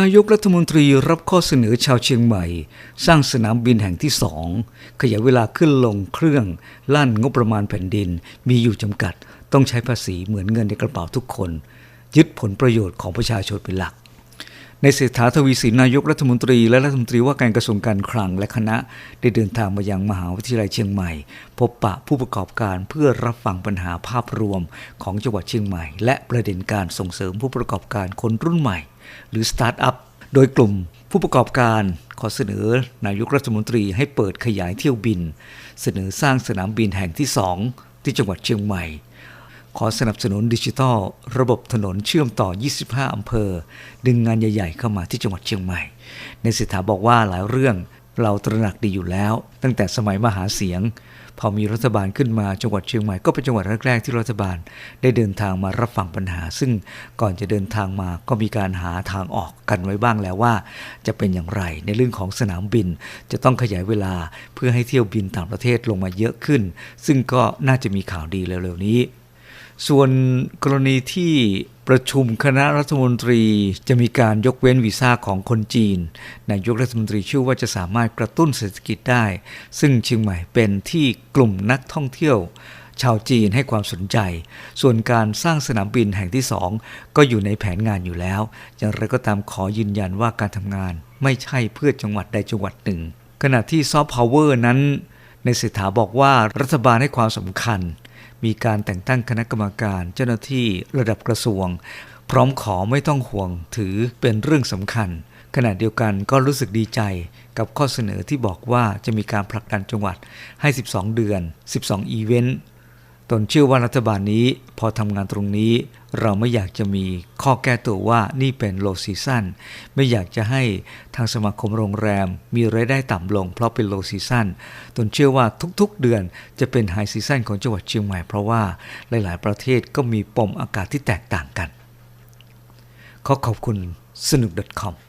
นายกรัฐมนตรีรับข้อเสนอชาวเชียงใหม่ สร้างสนามบินแห่งที่สองขยายเวลาขึ้นลงเครื่องลั่นงบประมาณแผ่นดิน มีอยู่จำกัด ต้องใช้ภาษีเหมือนเงินในกระเป๋าทุกคน ยึดผลประโยชน์ของประชาชนเป็นหลัก ในเศรษฐาทวีสินนายกรัฐมนตรีและรัฐมนตรีว่าการกระทรวงการคลังและคณะได้เดินทางมายังมหาวิทยาลัยเชียงใหม่ พบปะผู้ประกอบการเพื่อรับฟังปัญหาภาพรวมของจังหวัดเชียงใหม่ และประเด็นการส่งเสริมผู้ประกอบการคนรุ่นใหม่ หรือสตาร์ทอัพโดยกลุ่มผู้ประกอบการขอเสนอนายกรัฐมนตรีให้เปิดขยายเที่ยวบิน เสนอสร้างสนามบินแห่งที่สองที่จังหวัดเชียงใหม่ ขอสนับสนุนดิจิทัล ระบบถนนเชื่อมต่อ 25 อำเภอ ดึงงานใหญ่ ๆ เข้ามาที่จังหวัดเชียงใหม่ ในสิทธาบอกว่าหลายเรื่อง เราตระหนักดีอยู่แล้ว ตั้งแต่สมัยมหาเสียง พอมีรัฐบาลขึ้นมาจังหวัดเชียงใหม่ก็เป็นจังหวัดแรกๆที่รัฐบาลได้เดินทางมารับฟังปัญหา ซึ่งก่อนจะเดินทางมาก็มีการหาทางออกกันไว้บ้างแล้วว่า จะเป็นอย่างไรในเรื่องของสนามบิน จะต้องขยายเวลาเพื่อให้เที่ยวบินต่างประเทศลงมาเยอะขึ้น ซึ่งก็น่าจะมีข่าวดีเร็วๆนี้ ส่วนกรณีที่ประชุมคณะรัฐมนตรีจะมีการยกเว้นวีซ่าของคนจีนนายกรัฐมนตรีเชื่อว่าจะสามารถกระตุ้นเศรษฐกิจได้ ซึ่งเชียงใหม่เป็นที่กลุ่มนักท่องเที่ยว ชาวจีนให้ความสนใจ ส่วนการสร้างสนามบินแห่งที่สองก็อยู่ในแผนงานอยู่แล้ว อย่างไรก็ตามขอยืนยันว่าการทำงาน ไม่ใช่เพื่อจังหวัดใดจังหวัดหนึ่ง ขณะที่ซอฟต์พาวเวอร์นั้น ในเศรษฐาบอกว่ารัฐบาลให้ความสำคัญ มีการแต่งตั้งคณะกรรมการ เจ้าหน้าที่ระดับกระทรวง พร้อมขอไม่ต้องห่วงถือเป็นเรื่องสำคัญ ขณะเดียวกันก็รู้สึกดีใจกับข้อเสนอที่บอกว่าจะมีการผลักดันจังหวัดให้ 12 เดือน 12 อีเวนต์ ตนเชื่อว่ารัฐบาลนี้พอทำงานตรงนี้ เราไม่อยากจะมีข้อแก้ตัวว่านี่เป็นโลซีซันไม่อยากจะให้ทางสมาคมโรงแรมมีรายได้ต่ำลงเพราะเป็นโลซีซันตนเชื่อว่าทุกๆเดือนจะเป็นไฮซีซันของจังหวัดเชียงใหม่เพราะว่าหลายๆ ประเทศก็มีปมอากาศที่แตกต่างกัน ขอขอบคุณสนุก .com